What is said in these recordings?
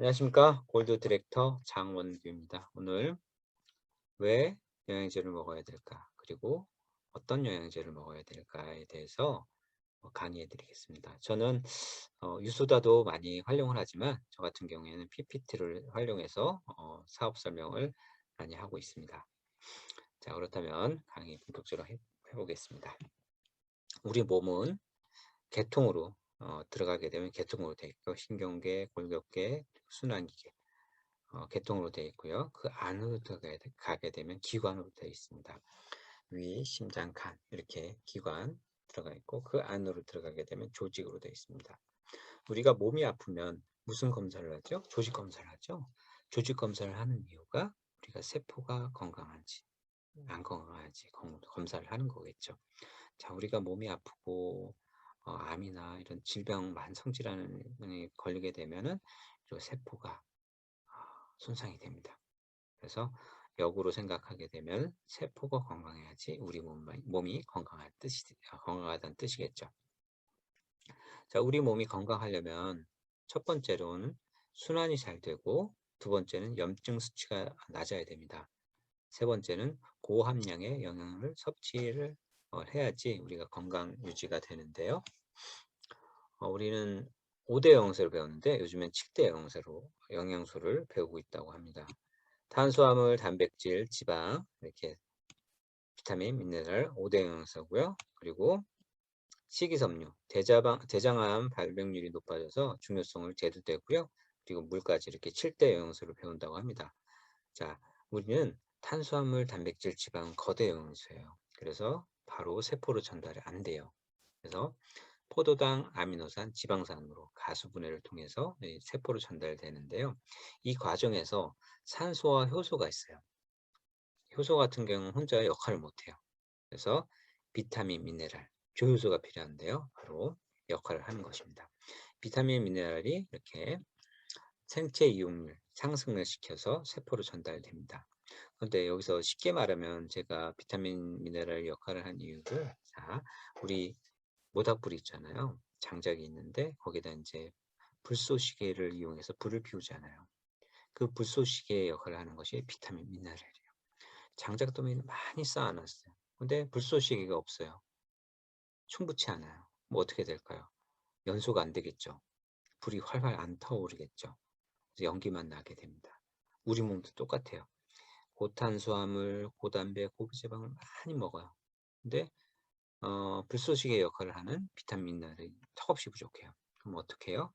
안녕하십니까 골드 디렉터 장원규입니다. 오늘 왜 영양제를 먹어야 될까 그리고 어떤 영양제를 먹어야 될까에 대해서 어, 강의해 드리겠습니다. 저는 어, 유소다도 많이 활용을 하지만 저 같은 경우에는 PPT를 활용해서 어, 사업 설명을 많이 하고 있습니다. 자 그렇다면 강의 본격적으로 해, 해보겠습니다. 우리 몸은 계통으로 어, 들어가게 되면 계통으로 되어 있고 신경계, 골격계, 순환기계 어, 계통으로 되어 있고요. 그 안으로 들어가게 되면 기관으로 되어 있습니다. 위, 심장, 간 이렇게 기관 들어가 있고 그 안으로 들어가게 되면 조직으로 되어 있습니다. 우리가 몸이 아프면 무슨 검사를 하죠? 조직 검사를 하죠. 조직 검사를 하는 이유가 우리가 세포가 건강한지 안 건강한지 검사를 하는 거겠죠. 자, 우리가 몸이 아프고 어, 암이나 이런 질병 만성 질환에 걸리게 되면은 세포가 어, 손상이 됩니다. 그래서 역으로 생각하게 되면 세포가 건강해야지 우리 몸이, 몸이 건강한 뜻이 어, 건강하다는 뜻이겠죠. 자, 우리 몸이 건강하려면 첫 번째로는 순환이 잘 되고 두 번째는 염증 수치가 낮아야 됩니다. 세 번째는 고함량의 영양을 섭취를 어, 해야지 우리가 건강 유지가 되는데요. 어, 우리는 5대 영양소를 배웠는데 요즘엔 7대 영양소로 영양소를 배우고 있다고 합니다. 탄수화물, 단백질, 지방 이렇게 비타민, 미네랄 5대 영양소고요. 그리고 식이섬유, 대자방, 대장암 발병률이 높아져서 중요성을 제도되고요. 그리고 물까지 이렇게 7대 영양소를 배운다고 합니다. 자, 우리는 탄수화물, 단백질, 지방 거대 영양소예요. 그래서 바로 세포로 전달이 안 돼요. 그래서 포도당, 아미노산, 지방산으로 가수분해를 통해서 세포로 전달되는데요. 이 과정에서 산소와 효소가 있어요. 효소 같은 경우는 혼자 역할을 못해요. 그래서 비타민, 미네랄, 조효소가 필요한데요. 바로 역할을 하는 것입니다. 비타민, 미네랄이 이렇게 생체 이용률 상승을 시켜서 세포로 전달됩니다. 그런데 여기서 쉽게 말하면 제가 비타민, 미네랄 역할을 한 이유를 자, 우리 모닥불이 있잖아요. 장작이 있는데 거기다 이제 불쏘시개를 이용해서 불을 피우잖아요. 그 불쏘시개의 역할을 하는 것이 비타민 미네랄이에요. 장작더미는 많이 쌓아놨어요. 근데 불쏘시개가 없어요. 충분치 않아요. 뭐 어떻게 될까요? 연소가 안 되겠죠. 불이 활활 안 타오르겠죠. 연기만 나게 됩니다. 우리 몸도 똑같아요. 고탄수화물, 고단백, 고지방을 많이 먹어요. 근데 어, 불쏘시개 역할을 하는 비타민들이 턱없이 부족해요. 그럼 어떻게 해요?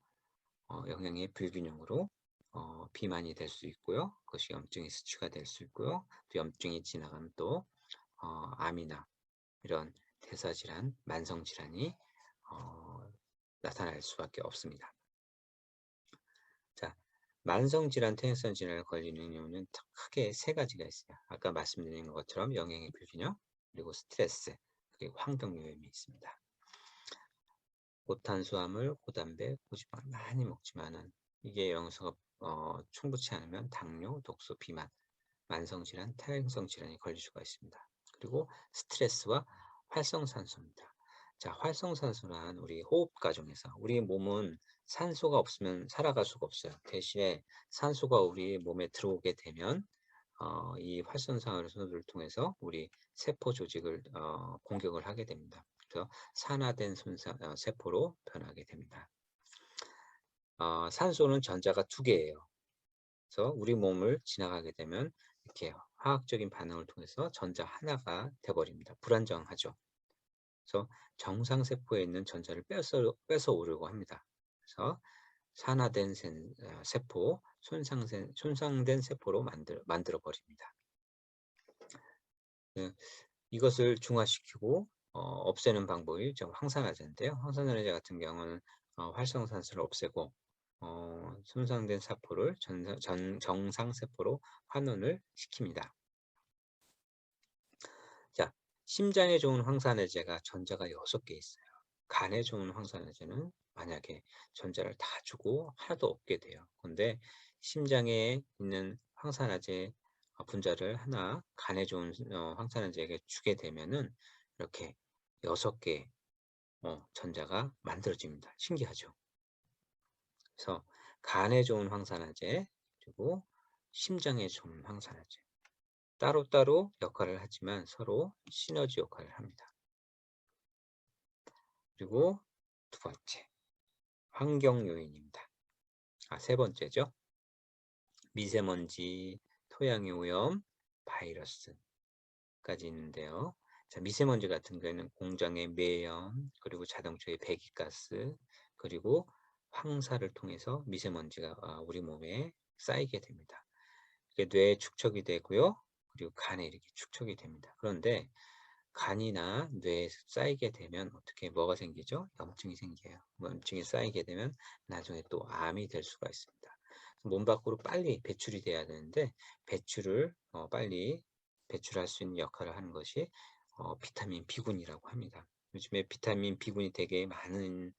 어, 영양의 불균형으로 어, 비만이 될 수 있고요. 그것이 염증이 수치가 될 수 있고요. 또 염증이 지나가면 또 어, 암이나 이런 대사질환, 만성질환이 어, 나타날 수밖에 없습니다. 자, 만성질환, 퇴행성 질환에 걸리는 이유는 크게 세 가지가 있어요. 아까 말씀드린 것처럼 영양의 불균형, 그리고 스트레스, 그리고 환경 요염이 있습니다. 고탄수화물, 고단백, 고지방을 많이 먹지만은 이게 영양소가 어, 충분치 않으면 당뇨, 독소, 비만, 만성질환, 퇴행성 질환이 걸릴 수가 있습니다. 그리고 스트레스와 활성산소입니다. 자, 활성산소란 우리 호흡 과정에서 우리 몸은 산소가 없으면 살아갈 수가 없어요. 대신에 산소가 우리 몸에 들어오게 되면 어, 이 활성산소를 통해서 우리 세포 조직을 어, 공격을 하게 됩니다. 그래서 산화된 손상, 어, 세포로 변하게 됩니다. 어, 산소는 전자가 두 개예요. 그래서 우리 몸을 지나가게 되면 이렇게 화학적인 반응을 통해서 전자 하나가 돼버립니다. 불안정하죠. 그래서 정상 세포에 있는 전자를 뺏어, 뺏어 오려고 합니다. 그래서 산화된 어, 세포, 손상된, 손상된 세포로 만들, 만들어 버립니다. 네, 이것을 중화시키고 어, 없애는 방법이 좀 황산화제인데요. 황산화제 같은 경우는 어, 활성산소를 없애고 어, 손상된 세포를 전, 전, 정상세포로 환원을 시킵니다. 자, 심장에 좋은 황산화제가 전자가 6개 있어요. 간에 좋은 황산화제는 만약에 전자를 다 주고 하나도 없게 돼요. 근데 심장에 있는 황산화제 분자를 하나 간에 좋은 어, 황산화제에게 주게 되면은 이렇게 여섯 개 어, 전자가 만들어집니다. 신기하죠? 그래서 간에 좋은 황산화제 그리고 심장에 좋은 황산화제 따로따로 역할을 하지만 서로 시너지 역할을 합니다. 그리고 두 번째 환경 요인입니다. 아, 세 번째죠. 미세먼지, 토양의 오염, 바이러스까지 있는데요. 자, 미세먼지 같은 경우에는 공장의 매연, 그리고 자동차의 배기가스, 그리고 황사를 통해서 미세먼지가 아, 우리 몸에 쌓이게 됩니다. 뇌에 축적이 되고요. 그리고 간에 이렇게 축적이 됩니다. 그런데 간이나 뇌에 쌓이게 되면 어떻게 뭐가 생기죠? 염증이 생겨요. 염증이 쌓이게 되면 나중에 또 암이 될 수가 있습니다. 몸 밖으로 빨리 배출이 돼야 되는데 배출을 어, 빨리 배출할 수 있는 역할을 하는 것이 어, 비타민 B군이라고 합니다. 요즘에 비타민 B군이 되게 많은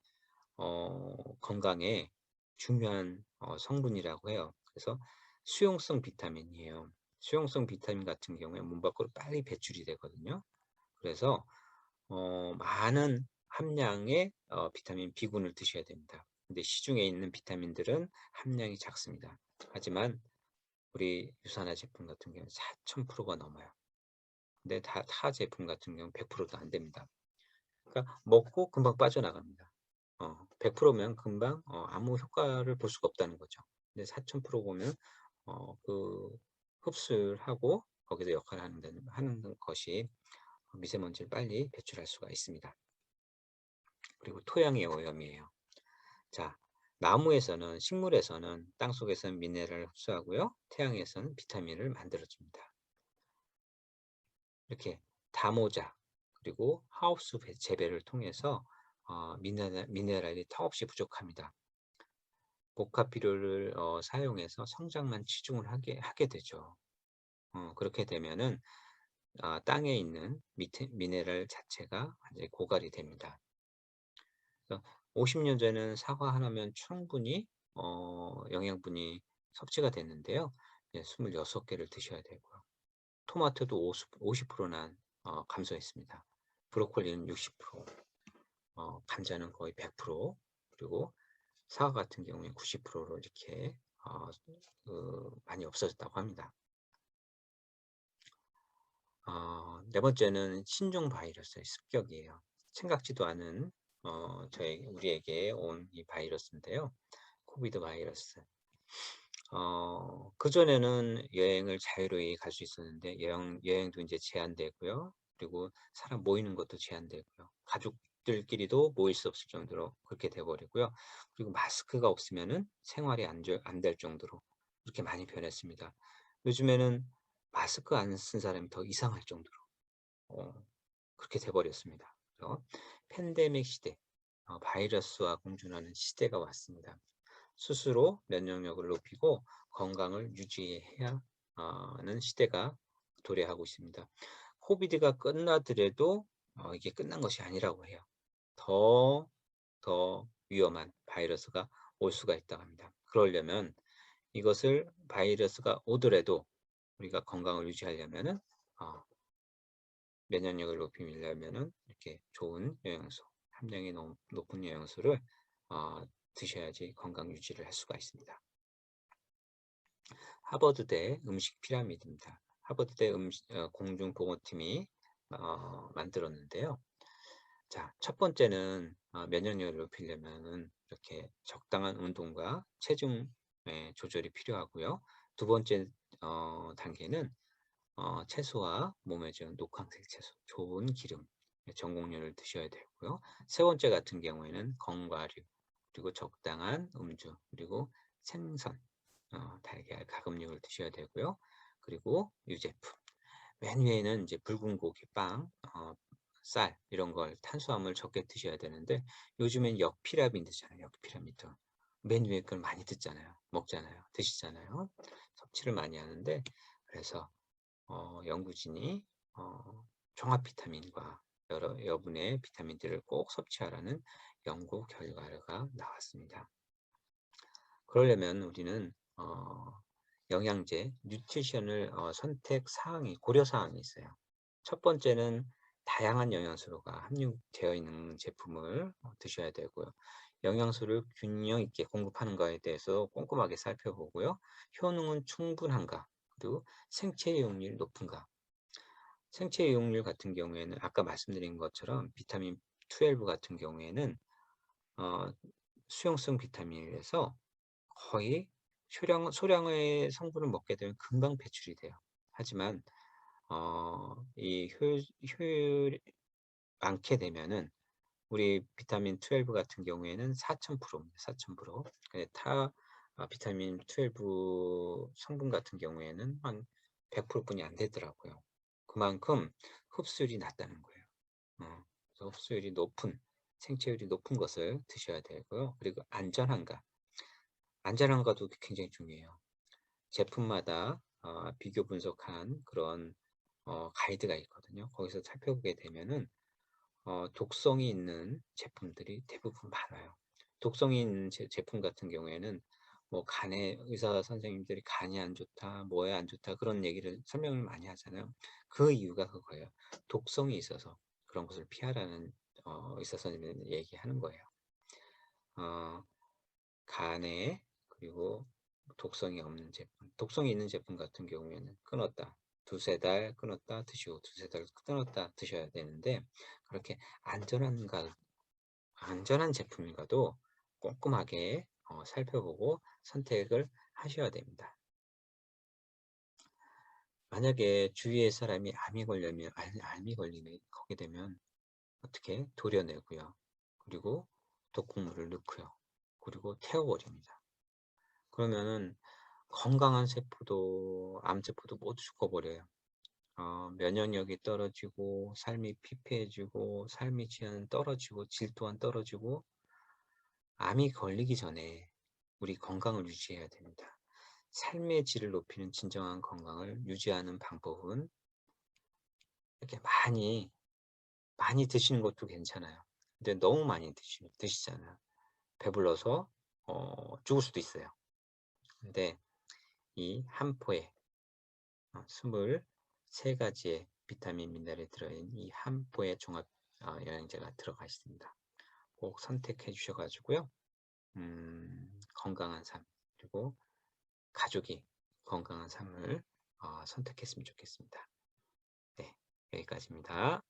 어, 건강에 중요한 어, 성분이라고 해요. 그래서 수용성 비타민이에요. 수용성 비타민 같은 경우에 몸 밖으로 빨리 배출이 되거든요. 그래서 어, 많은 함량의 어, 비타민 B군을 드셔야 됩니다. 근데 시중에 있는 비타민들은 함량이 작습니다. 하지만 우리 유산화 제품 같은 경우는 4,000%가 넘어요. 근데 다, 타 제품 같은 경우는 100%도 안 됩니다. 그러니까 먹고 금방 빠져나갑니다. 어, 100%면 금방 어, 아무 효과를 볼 수가 없다는 거죠. 근데 4,000% 보면 어, 그 흡수를 하고 거기서 역할을 하는, 하는 것이 미세먼지를 빨리 배출할 수가 있습니다. 그리고 토양의 오염이에요. 자, 나무에서는 식물에서는 땅 속에서는 미네랄을 흡수하고요. 태양에서는 비타민을 만들어줍니다. 이렇게 다모자 그리고 하우스 재배를 통해서 어, 미네랄, 미네랄이 턱없이 부족합니다. 복합 비료를 어, 사용해서 성장만 치중을 하게, 하게 되죠. 어, 그렇게 되면은 어, 땅에 있는 미테, 미네랄 자체가 완전히 고갈이 됩니다. 50년 전에는 사과 하나면 충분히 어, 영양분이 섭취가 됐는데요. 26개를 드셔야 되고요. 토마토도 50, 50%나 어, 감소했습니다. 브로콜리는 60%, 어, 감자는 거의 100%, 그리고 사과 같은 경우에 90%로 이렇게 어, 그, 많이 없어졌다고 합니다. 어, 네 번째는 신종 바이러스의 습격이에요. 생각지도 않은 어, 저희 우리에게 온 이 바이러스인데요. 코비드 바이러스. 어, 그전에는 여행을 자유로이 갈 수 있었는데 여행, 여행도 이제 제한되고요. 그리고 사람 모이는 것도 제한되고요. 가족들끼리도 모일 수 없을 정도로 그렇게 돼버리고요. 그리고 마스크가 없으면은 생활이 안 될 정도로 그렇게 많이 변했습니다. 요즘에는 마스크 안 쓴 사람이 더 이상할 정도로 어, 그렇게 돼버렸습니다. 그래서 팬데믹 시대, 어, 바이러스와 공존하는 시대가 왔습니다. 스스로 면역력을 높이고 건강을 유지해야 하는 시대가 도래하고 있습니다. 코비드가 끝나더라도 어, 이게 끝난 것이 아니라고 해요. 더, 더 위험한 바이러스가 올 수가 있다고 합니다. 그러려면 이것을 바이러스가 오더라도 우리가 건강을 유지하려면은 어, 면역력을 높이려면은 이렇게 좋은 영양소, 함량이 높은 영양소를 어, 드셔야지 건강 유지를 할 수가 있습니다. 하버드대 음식 피라미드입니다. 하버드대 음식, 어, 공중보건팀이 어, 만들었는데요. 자, 첫 번째는 어, 면역력을 높이려면은 이렇게 적당한 운동과 체중 조절이 필요하고요. 두 번째 어, 단계는 어, 채소와 몸에 좋은 녹황색 채소, 좋은 기름, 전곡류를 드셔야 되고요. 세 번째 같은 경우에는 건과류, 그리고 적당한 음주, 그리고 생선, 어, 달걀, 가금육을 드셔야 되고요. 그리고 유제품. 맨 위에는 이제 붉은 고기, 빵, 어, 쌀 이런 걸 탄수화물 적게 드셔야 되는데 요즘엔 역피라미드잖아요. 역피라미드. 맨 위에 걸 많이 듣잖아요. 먹잖아요. 드시잖아요. 섭취를 많이 하는데 그래서 어, 연구진이 어, 종합 비타민과 여러 여분의 비타민들을 꼭 섭취하라는 연구 결과가 나왔습니다. 그러려면 우리는 어, 영양제, 뉴트리션을 어, 선택 사항이 고려 사항이 있어요. 첫 번째는 다양한 영양소가 함유되어 있는 제품을 어, 드셔야 되고요. 영양소를 균형 있게 공급하는 것에 대해서 꼼꼼하게 살펴보고요. 효능은 충분한가, 그리고 생체 이용률이 높은가. 생체 이용률 같은 경우에는 아까 말씀드린 것처럼 비타민 12 같은 경우에는 어, 수용성 비타민이라서 거의 소량, 소량의 성분을 먹게 되면 금방 배출이 돼요. 하지만 어, 이 효율, 효율 많게 되면은 우리 비타민 12 같은 경우에는 4,000%입니다. 4,000%. 근데 타 아, 비타민 12 성분 같은 경우에는 한 100%뿐이 안 되더라고요. 그만큼 흡수율이 낮다는 거예요. 어, 그래서 흡수율이 높은 생체율이 높은 것을 드셔야 되고요. 그리고 안전한가. 안전한가도 굉장히 중요해요. 제품마다 어, 비교 분석한 그런 어, 가이드가 있거든요. 거기서 살펴보게 되면은 어, 독성이 있는 제품들이 대부분 많아요. 독성이 있는 제, 제품 같은 경우에는 뭐 간에 의사 선생님들이 간이 안 좋다, 뭐에 안 좋다 그런 얘기를 설명을 많이 하잖아요. 그 이유가 그거예요. 독성이 있어서 그런 것을 피하라는 어, 의사 선생님들이 얘기하는 거예요. 어, 간에 그리고 독성이 없는 제품, 독성이 있는 제품 같은 경우에는 끊었다. 두세 달 끊었다 드시고 두세 달 끊었다 드셔야 되는데 그렇게 안전한가 안전한 제품인가도 꼼꼼하게 어, 살펴보고 선택을 하셔야 됩니다. 만약에 주위의 사람이 암이 걸리면 암이 걸리게 되면 어떻게 도려내고요. 그리고 독국물을 넣고요. 그리고 태워버립니다. 그러면은 건강한 세포도 암세포도 모두 죽어버려요. 어, 면역력이 떨어지고 삶이 피폐해지고 삶의 질은 떨어지고 질 또한 떨어지고 암이 걸리기 전에 우리 건강을 유지해야 됩니다. 삶의 질을 높이는 진정한 건강을 유지하는 방법은 이렇게 많이 많이 드시는 것도 괜찮아요. 근데 너무 많이 드시, 드시잖아요. 배불러서 어, 죽을 수도 있어요. 근데 이 한 포에 어, 23가지의 비타민 미네랄이 들어있는 이 한 포의 종합 어, 영양제가 들어가 있습니다. 꼭 선택해 주셔가지고요. 음, 건강한 삶 그리고 가족이 건강한 삶을 어, 선택했으면 좋겠습니다. 네, 여기까지입니다.